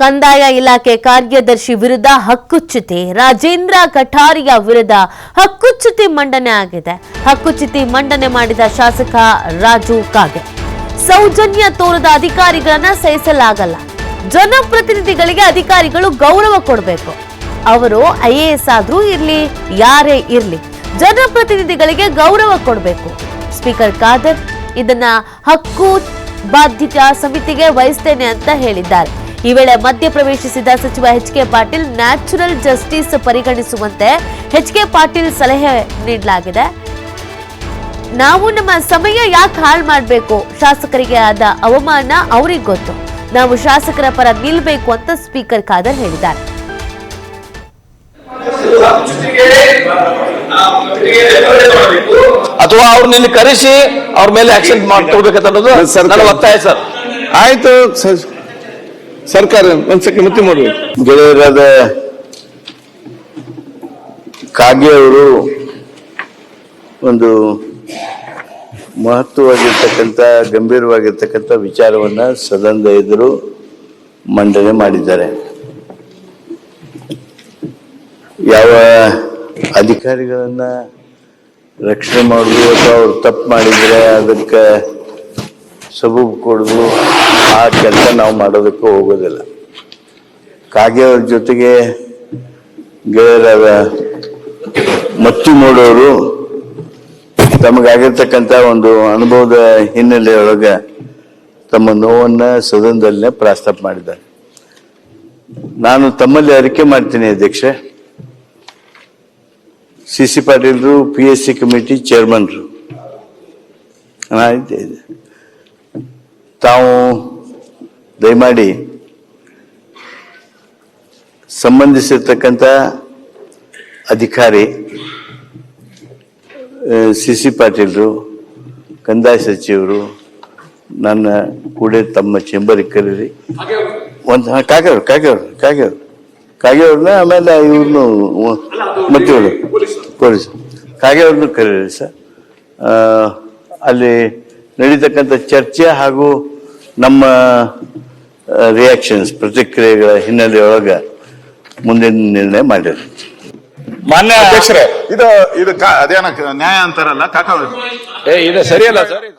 ಕಂದಾಯ ಇಲಾಖೆ ಕಾರ್ಯದರ್ಶಿ ವಿರುದ್ಧ ಹಕ್ಕುಚ್ಯುತಿ ರಾಜೇಂದ್ರ ಕಠಾರಿಯ ವಿರುದ್ಧ ಹಕ್ಕುಚ್ಯುತಿ ಮಂಡನೆ ಆಗಿದೆ. ಹಕ್ಕುಚ್ಯುತಿ ಮಂಡನೆ ಮಾಡಿದ ಶಾಸಕ ರಾಜು ಕಾಗೆ. ಸೌಜನ್ಯ ತೋರದ ಅಧಿಕಾರಿಗಳನ್ನ ಸಹಿಸಲಾಗಲ್ಲ. ಜನಪ್ರತಿನಿಧಿಗಳಿಗೆ ಅಧಿಕಾರಿಗಳು ಗೌರವ ಕೊಡಬೇಕು. ಅವರು ಐ ಎ ಎಸ್ ಆದ್ರೂ ಇರ್ಲಿ, ಯಾರೇ ಇರ್ಲಿ, ಜನಪ್ರತಿನಿಧಿಗಳಿಗೆ ಗೌರವ ಕೊಡಬೇಕು. ಸ್ಪೀಕರ್ ಖಾದರ್ ಇದನ್ನ ಹಕ್ಕು ಬಾಧ್ಯತಾ ಸಮಿತಿಗೆ ವಹಿಸ್ತೇನೆ ಅಂತ ಹೇಳಿದ್ದಾರೆ. ಈ ವೇಳೆ ಮಧ್ಯ ಪ್ರವೇಶಿಸಿದ ಸಚಿವ H K Patil natural justice ಪರಿಗಣಿಸುವಂತೆ ಎಚ್ ಕೆ ಪಾಟೀಲ್ ಸಲಹೆ ನೀಡಲಾಗಿದೆ. ನಾವು ನಮ್ಮ ಸಮಯ ಯಾಕೆ ಹಾಳು ಮಾಡಬೇಕು? ಶಾಸಕರಿಗೆ ಆದ ಅವಮಾನ ಅವರಿಗೆ ಗೊತ್ತು. ನಾವು ಶಾಸಕರ ಪರ ನಿಲ್ಬೇಕು ಅಂತ ಸ್ಪೀಕರ್ ಖಾದರ್ ಹೇಳಿದ್ದಾರೆ. ಅಥವಾ ಅವ್ರನ್ನ ಇಲ್ಲಿ ಕರೆಸಿ ಅವ್ರ ಮೇಲೆ ಆಕ್ಷನ್ ಮಾಡ್ಕೊಳ್ಬೇಕಂತ ಒತ್ತಾಯ ಸರ್. ಆಯ್ತು ಸರ್ಕಾರ ಸೆಕೆಂಡ್ ಮತ್ತೆ ಮಾಡಬೇಕು ಗೆಳೆಯರಾದ ಕಾಗೆ ಅವರು ಒಂದು ಮಹತ್ವವಾಗಿರ್ತಕ್ಕಂಥ, ಗಂಭೀರವಾಗಿರ್ತಕ್ಕಂಥ ವಿಚಾರವನ್ನು ಸದನದ ಎದುರು ಮಂಡನೆ ಮಾಡಿದ್ದಾರೆ. ಯಾವ ಅಧಿಕಾರಿಗಳನ್ನು ರಕ್ಷಣೆ ಮಾಡುವುದು ಅಥವಾ ಅವ್ರು ತಪ್ಪು ಮಾಡಿದರೆ ಅದಕ್ಕೆ ಸಬೂಬು ಕೊಡೋದು, ಆ ಕೆಲಸ ನಾವು ಮಾಡೋದಕ್ಕೂ ಹೋಗೋದಿಲ್ಲ. ಕಾಗೆಯವ್ರ ಜೊತೆಗೆ ಗೆಳೆಯರಾದ ಮಚ್ಚು ನೋಡೋರು ತಮಗಾಗಿರ್ತಕ್ಕಂಥ ಒಂದು ಅನುಭವದ ಹಿನ್ನೆಲೆಯೊಳಗೆ ತಮ್ಮ ನೋವನ್ನ ಸದನದಲ್ಲೇ ಪ್ರಾಸ್ತಾಪ ಮಾಡಿದ್ದಾರೆ. ನಾನು ತಮ್ಮಲ್ಲಿ ಅರಿಕೆ ಮಾಡ್ತೀನಿ ಅಧ್ಯಕ್ಷ. ಸಿ ಸಿ ಪಾಟೀಲ್ರು, ಪಿ ಎಸ್ ಸಿ ಕಮಿಟಿ ಚೇರ್ಮನ್ರು. ಆಯ್ತು. ಇದೆ ದಯಮಾಡಿ ಸಂಬಂಧಿಸಿರ್ತಕ್ಕಂಥ ಅಧಿಕಾರಿ ಸಿ ಸಿ ಪಾಟೀಲರು, ಕಂದಾಯ ಸಚಿವರು, ನನ್ನ ಕೂಡ ತಮ್ಮ ಚೇಂಬರ್ ಕರೀರಿ. ಒಂದು, ಹಾಂ, ಕಾಗೆವ್ರು ಕಾಗೆವ್ರು ಕಾಗೆವ್ರು. ಕಾಗೆಯವ್ರನ್ನ ಆಮೇಲೆ ಇವ್ರನ್ನು ಮತ್ತೆ ಪೊಲೀಸ್. ಕಾಗೆಯವ್ರನ್ನು ಕರೀರಿ ಸರ್. ಅಲ್ಲಿ ನಡೀತಕ್ಕಂಥ ಚರ್ಚೆ ಹಾಗೂ ನಮ್ಮ ರಿಯಾಕ್ಷನ್ಸ್ ಪ್ರತಿಕ್ರಿಯೆಗಳ ಹಿನ್ನೆಲೆಯೊಳಗ ಮುಂದಿನ ನಿರ್ಣಯ ಮಾಡಿರಿ ಮಾನ್ಯ ಅಧ್ಯಕ್ಷರೇ ಇದು ಇದು ಕಾ- ಅದೇನ ನ್ಯಾಯ ಅಂತಾರಲ್ಲ ಕಾಕ ಏ ಇದು ಸರಿಯಲ್ಲ ಸರ್. ಇದು.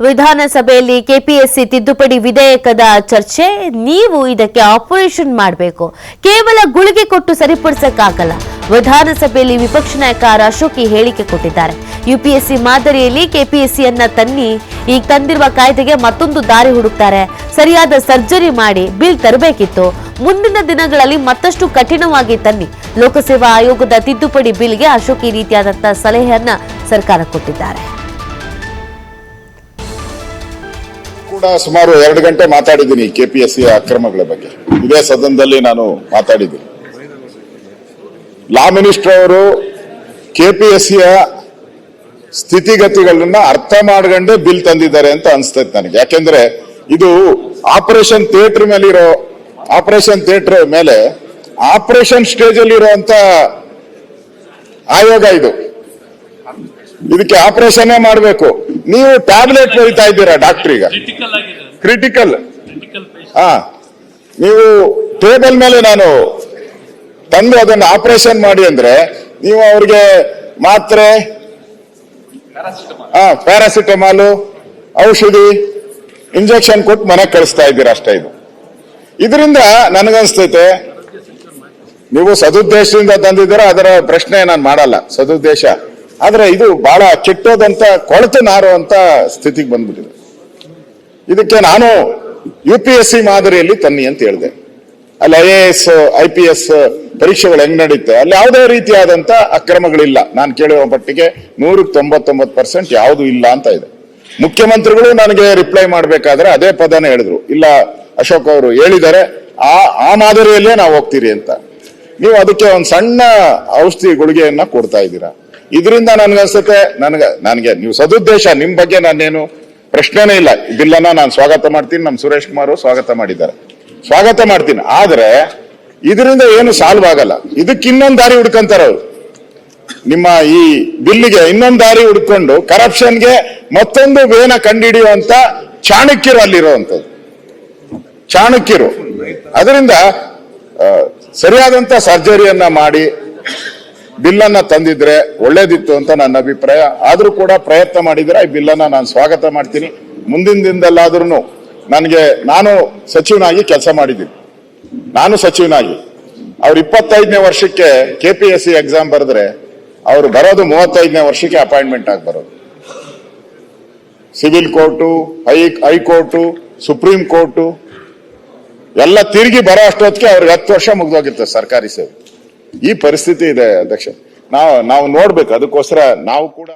ವಿಧಾನಸಭೆಯಲ್ಲಿ ಕೆಪಿಎಸ್ಸಿ ತಿದ್ದುಪಡಿ ವಿಧೇಯಕದ ಚರ್ಚೆ ನೀವು ಇದಕ್ಕೆ ಆಪರೇಷನ್ ಮಾಡಬೇಕು. ಕೇವಲ ಗುಳಿಗೆ ಕೊಟ್ಟು ಸರಿಪಡಿಸಕ್ಕಾಗಲ್ಲ. ವಿಧಾನಸಭೆಯಲ್ಲಿ ವಿಪಕ್ಷ ನಾಯಕ ಅಶೋಕಿ ಹೇಳಿಕೆ ಕೊಟ್ಟಿದ್ದಾರೆ. ಯುಪಿಎಸ್ಸಿ ಮಾದರಿಯಲ್ಲಿ ಕೆಪಿಎಸ್ಸಿಯನ್ನ ತನ್ನಿ ಈಗ ತಂದಿರುವ ಕಾಯ್ದೆಗೆ ಮತ್ತೊಂದು ದಾರಿ ಹುಡುಕ್ತಾರೆ. ಸರಿಯಾದ ಸರ್ಜರಿ ಮಾಡಿ ಬಿಲ್ ತರಬೇಕಿತ್ತು. ಮುಂದಿನ ದಿನಗಳಲ್ಲಿ ಮತ್ತಷ್ಟು ಕಠಿಣವಾಗಿ ತನ್ನಿ. ಲೋಕಸೇವಾ ಆಯೋಗದ ತಿದ್ದುಪಡಿ ಬಿಲ್ಗೆ ಅಶೋಕ್ ಈ ರೀತಿಯಾದಂತಹ ಸಲಹೆಯನ್ನ ಸರ್ಕಾರ ಕೊಟ್ಟಿದ್ದಾರೆ. ಕೂಡ ಸುಮಾರು ಎರಡು ಗಂಟೆ ಮಾತಾಡಿದ್ದೀನಿ ಕೆಪಿಎಸ್ಸಿ ಅಕ್ರಮಗಳ ಬಗ್ಗೆ. ಇದೇ ಸದನದಲ್ಲಿ ನಾನು ಮಾತಾಡಿದ್ದೀನಿ. ಲಾ ಮಿನಿಸ್ಟರ್ ಅವರು ಕೆಪಿಎಸ್ಸಿಯ ಸ್ಥಿತಿಗತಿಗಳನ್ನ ಅರ್ಥ ಮಾಡ್ಕೊಂಡೆ ಬಿಲ್ ತಂದಿದ್ದಾರೆ ಅಂತ ಅನ್ಸ್ತೈತೆ ನನಗೆ. ಯಾಕೆಂದ್ರೆ ಇದು ಆಪರೇಷನ್ ಥಿಯೇಟರ್ ಮೇಲೆ ಇರೋ ಆಪರೇಷನ್ ಥಿಯೇಟರ್ ಮೇಲೆ ಆಪರೇಷನ್ ಸ್ಟೇಜ್ ಅಲ್ಲಿ ಇರುವಂತ ಆಯೋಗ ಇದು. ಇದಕ್ಕೆ ಆಪರೇಷನ್ ಮಾಡಬೇಕು. ನೀವು ಟ್ಯಾಬ್ಲೆಟ್ ಬರಿತಾ ಇದ್ದೀರಾ ಡಾಕ್ಟರ್ ಈಗ? ಕ್ರಿಟಿಕಲ್ ಹಾ. ನೀವು ಟೇಬಲ್ ಮೇಲೆ ನಾನು ತಂದು ಅದನ್ನು ಆಪರೇಷನ್ ಮಾಡಿ ಅಂದ್ರೆ ನೀವು ಅವ್ರಿಗೆ ಮಾತ್ರೆ ಪ್ಯಾರಾಸಿಟಮಾಲು ಔಷಧಿ ಇಂಜೆಕ್ಷನ್ ಕೊಟ್ಟು ಮನೆಗೆ ಕಳಿಸ್ತಾ ಇದ್ದೀರಾ ಅಷ್ಟೇ ಇದು. ಇದರಿಂದ ನನಗನ್ಸ್ತೈತೆ, ನೀವು ಸದುದ್ದೇಶದಿಂದ ತಂದಿದ್ದೀರ, ಅದರ ಪ್ರಶ್ನೆ ನಾನು ಮಾಡಲ್ಲ, ಸದುದ್ದೇಶ. ಆದ್ರೆ ಇದು ಬಹಳ ಕೆಟ್ಟೋದಂತ ಕೊಳತು ನಾರುವಂತ ಸ್ಥಿತಿಗೆ ಬಂದ್ಬಿಟ್ಟಿದೆ. ಇದಕ್ಕೆ ನಾನು ಯು ಪಿ ಎಸ್ ಸಿ ಮಾದರಿಯಲ್ಲಿ ತನ್ನಿ ಅಂತ ಹೇಳಿದೆ. ಅಲ್ಲಿ I A S I P S ಪರೀಕ್ಷೆಗಳು ಹೆಂಗ್ ನಡೀತೆ? ಅಲ್ಲಿ ಯಾವುದೇ ರೀತಿಯಾದಂತ ಅಕ್ರಮಗಳಿಲ್ಲ. ನಾನು ಕೇಳಿರೋ ಮಟ್ಟಿಗೆ ನೂರಕ್ಕೆ ತೊಂಬತ್ತೊಂಬತ್ತು ಪರ್ಸೆಂಟ್ ಯಾವುದು ಇಲ್ಲ ಅಂತ ಇದೆ. ಮುಖ್ಯಮಂತ್ರಿಗಳು ನನಗೆ ರಿಪ್ಲೈ ಮಾಡಬೇಕಾದ್ರೆ ಅದೇ ಪದನೇ ಹೇಳಿದ್ರು. ಇಲ್ಲ, ಅಶೋಕ್ ಅವರು ಹೇಳಿದ್ದಾರೆ, ಆ ಆ ಮಾದರಿಯಲ್ಲೇ ನಾವು ಹೋಗ್ತೀರಿ ಅಂತ. ನೀವು ಅದಕ್ಕೆ ಒಂದು ಸಣ್ಣ ಔಷಧಿ ಗುಳಿಗೆಯನ್ನ ಕೊಡ್ತಾ ಇದ್ದೀರಾ. ಇದರಿಂದ ನನ್ಗನ್ಸುತ್ತೆ ನನಗೆ ನನಗೆ, ನೀವು ಸದುದ್ದೇಶ ನಿಮ್ಮ ಬಗ್ಗೆ ನಾನೇನು ಪ್ರಶ್ನೆನೇ ಇಲ್ಲ. ಇದೆಲ್ಲನ ನಾನು ಸ್ವಾಗತ ಮಾಡ್ತೀನಿ. ನಮ್ಮ ಸುರೇಶ್ ಕುಮಾರ್ ಸ್ವಾಗತ ಮಾಡಿದ್ದಾರೆ. ಸ್ವಾಗತ ಮಾಡ್ತೀನಿ. ಆದ್ರೆ ಇದರಿಂದ ಏನು ಸಾಲ್ವ್ ಆಗಲ್ಲ. ಇದಕ್ಕೆ ಇನ್ನೊಂದು ದಾರಿ ಹುಡ್ಕಂತಾರ ಅವ್ರು. ನಿಮ್ಮ ಈ ಬಿಲ್ಲಿಗೆ ಇನ್ನೊಂದು ದಾರಿ ಹುಡ್ಕೊಂಡು ಕರಪ್ಷನ್ಗೆ ಮತ್ತೊಂದು ವೇನ ಕಂಡುಹಿಡಿಯುವಂತ ಚಾಣಕ್ಯರು ಅಲ್ಲಿರುವಂತದ್ದು ಚಾಣಕ್ಯರು. ಅದರಿಂದ ಸರಿಯಾದಂತ ಸರ್ಜರಿಯನ್ನ ಮಾಡಿ, ಬಿಲ್ಲನ್ನ ತಂದಿದ್ರೆ ಒಳ್ಳೇದಿತ್ತು ಅಂತ ನನ್ನ ಅಭಿಪ್ರಾಯ. ಆದ್ರೂ ಕೂಡ ಪ್ರಯತ್ನ ಮಾಡಿದ್ರೆ ಈ ಬಿಲ್ಲನ್ನ ನಾನು ಸ್ವಾಗತ ಮಾಡ್ತೀನಿ. ಮುಂದಿನ ದಿನದಲ್ಲಾದ್ರೂ ನನಗೆ, ನಾನು ಸಚಿವನಾಗಿ ಕೆಲಸ ಮಾಡಿದ್ದೀನಿ. ನಾನು ಸಚಿವನಾಗಿ. ಅವ್ರು ಇಪ್ಪತ್ತೈದನೇ ವರ್ಷಕ್ಕೆ K P S C exam ಬರೆದ್ರೆ, ಅವ್ರು ಬರೋದು ಮೂವತ್ತೈದನೇ ವರ್ಷಕ್ಕೆ ಅಪಾಯಿಂಟ್ಮೆಂಟ್ ಆಗಿ ಬರೋದು. Civil court high high court supreme court ಎಲ್ಲ ತಿರುಗಿ ಬರೋ ಅಷ್ಟೊತ್ತಿಗೆ ಅವ್ರಿಗೆ ಹತ್ತು ವರ್ಷ ಮುಗ್ದೋಗಿರ್ತದೆ ಸರ್ಕಾರಿ ಸೇವೆ. ಈ ಪರಿಸ್ಥಿತಿ ಇದೆ ಅಧ್ಯಕ್ಷ. ನಾವು ನಾವು ನೋಡ್ಬೇಕು. ಅದಕ್ಕೋಸ್ಕರ ನಾವು ಕೂಡ